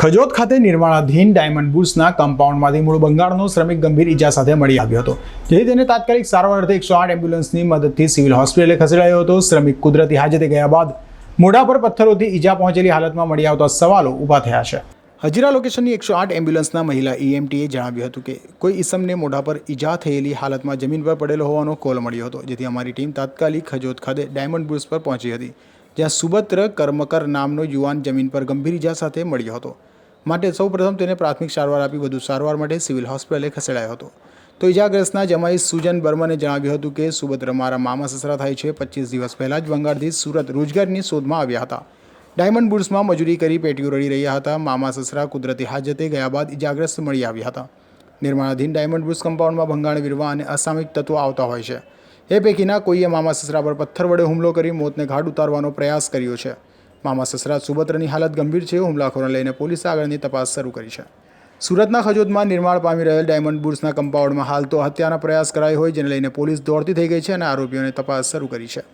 ખજોદ ખાતે નિર્માણાધીન ડાયમંડ બુલ્સના કમ્પાઉન્ડમાંથી મૂળ બંગાળનો શ્રમિક ગંભીર ઈજા સાથે મળી આવ્યો હતો. જેથી તેને તાત્કાલિક સારવાર અર્થે એકસો આઠ એમ્બ્યુલન્સની મદદથી સિવિલ હોસ્પિટલે ખસેડાયો હતો. શ્રમિક કુદરતી હાજતે ગયા બાદ મોઢા પર પથ્થરોથી ઈજા પહોંચેલી હાલતમાં મળી આવતા સવાલો ઊભા થયા છે. હજીરા લોકેશનની એકસો આઠ એમ્બ્યુલન્સના મહિલા ઈએમટીએ જણાવ્યું હતું કે કોઈ ઈસમને મોઢા પર ઈજા થયેલી હાલતમાં જમીન પર પડેલો હોવાનો કોલ મળ્યો હતો, જેથી અમારી ટીમ તાત્કાલિક ખજોત ખાતે ડાયમંડ બુલ્સ પર પહોંચી હતી, જ્યાં સુભદ્ર કર્મકર નામનો યુવાન જમીન પર ગંભીર ઈજા સાથે મળ્યો હતો. માટે સૌપ્રથમ તેને પ્રાથમિક સારવાર આપી વધુ સારવાર માટે સિવિલ હોસ્પિટલે ખસેડાયો હતો. તો ઇજાગ્રસ્તના જમાઈ સુજન બર્મને જણાવ્યું હતું કે, સુભદ્ર, મારા મામા સસરા થાય છે. પચીસ દિવસ પહેલાં જ બંગાળથી સુરત રોજગારની શોધમાં આવ્યા હતા. ડાયમંડ બુડ્સમાં મજૂરી કરી પેટીઓ રડી રહ્યા હતા. મામા સસરા કુદરતી હાજતે ગયા બાદ ઇજાગ્રસ્ત મળી આવ્યા હતા. નિર્માણાધીન ડાયમંડ બુડ્સ કમ્પાઉન્ડમાં ભંગાણ વિરવા અને અસામિક તત્વો આવતા હોય છે. એ પૈકીના કોઈએ મામા સસરા પર પથ્થર વડે હુમલો કરી મોતને ઘાટ ઉતારવાનો પ્રયાસ કર્યો છે. મામા સસરા સુભદ્રની હાલત ગંભીર છે હુમલાખોરને લઈને પોલીસે આગળની તપાસ શરૂ કરી છે. સુરતના ખજોદમાં નિર્માણ પામી રહેલ ડાયમંડ બુર્સના કમ્પાઉન્ડમાં હાલ તો હત્યાના પ્રયાસ કરાયો હોય જેને લઈને પોલીસ દોડતી થઈ ગઈ છે અને આરોપીઓને તપાસ શરૂ કરી છે.